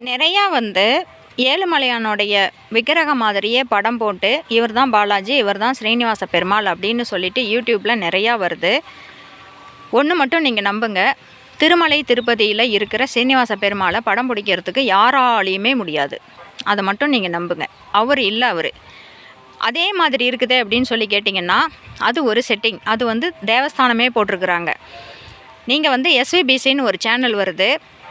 நிறையா வந்து ஏழுமலையானுடைய விக்கிரக மாதிரியே படம் போட்டு இவர் தான் பாலாஜி இவர் தான் ஸ்ரீனிவாச பெருமாள் அப்படின்னு சொல்லிட்டு யூடியூப்பில் நிறையா வருது. ஒன்று மட்டும் நீங்கள் நம்புங்க. திருமலை திருப்பதியில் இருக்கிற ஸ்ரீனிவாச பெருமாளை படம் பிடிக்கிறதுக்கு யாராலையுமே முடியாது. அதை மட்டும் நீங்கள் நம்புங்க. அவர் இல்லை அவர். அதே மாதிரி இருக்குது அப்படின்னு சொல்லி கேட்டிங்கன்னா அது ஒரு செட்டிங் அது வந்து தேவஸ்தானமே போட்டிருக்குறாங்க. நீங்கள் வந்து எஸ்விபிசின்னு ஒரு சேனல் வருது.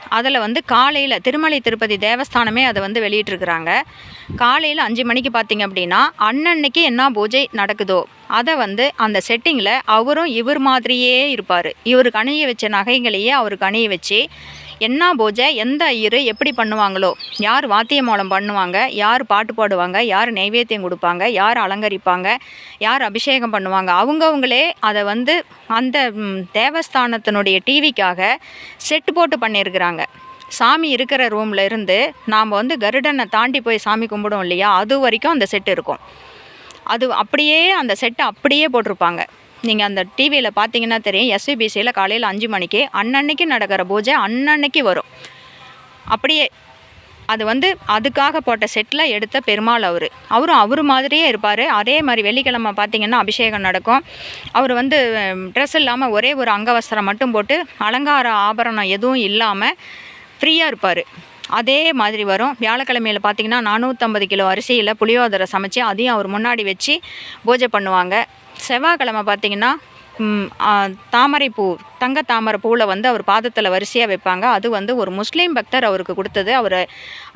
அதில் வந்து காலையில் திருமலை திருப்பதி தேவஸ்தானமே அதை வந்து வெளியிட்டிருக்கிறாங்க. காலையில் அஞ்சு மணிக்கு பார்த்தீங்க அப்படின்னா அன்னன்னைக்கு என்ன பூஜை நடக்குதோ? அதை வந்து அந்த செட்டிங்கில் அவரும் இவர் மாதிரியே இருப்பார். இவர் கணிய வச்ச நகைங்களையே அவர் கணிய வச்சு என்ன பூஜை எந்த ஐயர் எப்படி பண்ணுவாங்களோ யார் வாத்திய மூலம் பண்ணுவாங்க யார் பாட்டு பாடுவாங்க யார் நைவேத்தியம் கொடுப்பாங்க யார் அலங்கரிப்பாங்க யார் அபிஷேகம் பண்ணுவாங்க அவங்கவுங்களே அதை வந்து அந்த தேவஸ்தானத்தினுடைய டிவிக்காக செட்டு போட்டு பண்ணியிருக்கிறாங்க சாமி இருக்கிற ரூமில் இருந்து நாம் வந்து கருடனை தாண்டி போய் சாமி கும்பிடுவோம் இல்லையா அது வரைக்கும் அந்த செட்டு இருக்கும். அது அப்படியே அந்த செட்டை அப்படியே போட்டிருப்பாங்க. நீங்கள் அந்த டிவியில் பார்த்தீங்கன்னா தெரியும் எஸ்விபிசியில் காலையில் அஞ்சு மணிக்கு அன்னன்னைக்கு நடக்கிற பூஜை அன்னன்னைக்கு வரும். அப்படியே அது வந்து அதுக்காக போட்ட செட்டில் எடுத்த பெருமாள் அவர். அவரும் அவர் மாதிரியே இருப்பார். அதே மாதிரி வெள்ளிக்கிழமை பார்த்தீங்கன்னா அபிஷேகம் நடக்கும். அவர் வந்து ட்ரெஸ் இல்லாமல் ஒரே ஒரு அங்கவஸ்திரம் மட்டும் போட்டு அலங்கார ஆபரணம் எதுவும் இல்லாமல் ஃப்ரீயாக இருப்பார். அதே மாதிரி வரும். வியாழக்கிழமையில் பார்த்தீங்கன்னா நானூற்றம்பது கிலோ அரிசியில் புளியோதரை சமைச்சு அதையும் அவர் முன்னாடி வச்சு பூஜை பண்ணுவாங்க. செவ்வாய்க்கிழமை பார்த்தீங்கன்னா தாமரைப்பூ தங்க தாமரை பூவில் வந்து அவர் பாதத்தில் வரிசையாக வைப்பாங்க. அது வந்து ஒரு முஸ்லீம் பக்தர் அவருக்கு கொடுத்தது. அவர்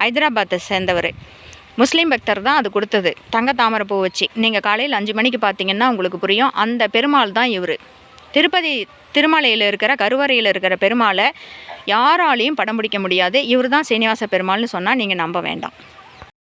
ஹைதராபாத்தை சேர்ந்தவர். முஸ்லீம் பக்தர் தான் அது கொடுத்தது. தங்க தாமரை பூ வச்சு. நீங்கள் காலையில் அஞ்சு மணிக்கு பார்த்தீங்கன்னா உங்களுக்கு புரியும். அந்த பெருமாள் தான் இவர். திருப்பதி திருமலையில் இருக்கிற கருவறையில் இருக்கிற பெருமாளை யாராலையும் படம் பிடிக்க முடியாது. இவர் தான் சீனிவாச பெருமாள்னு சொன்னால் நீங்கள் நம்ப வேண்டாம்.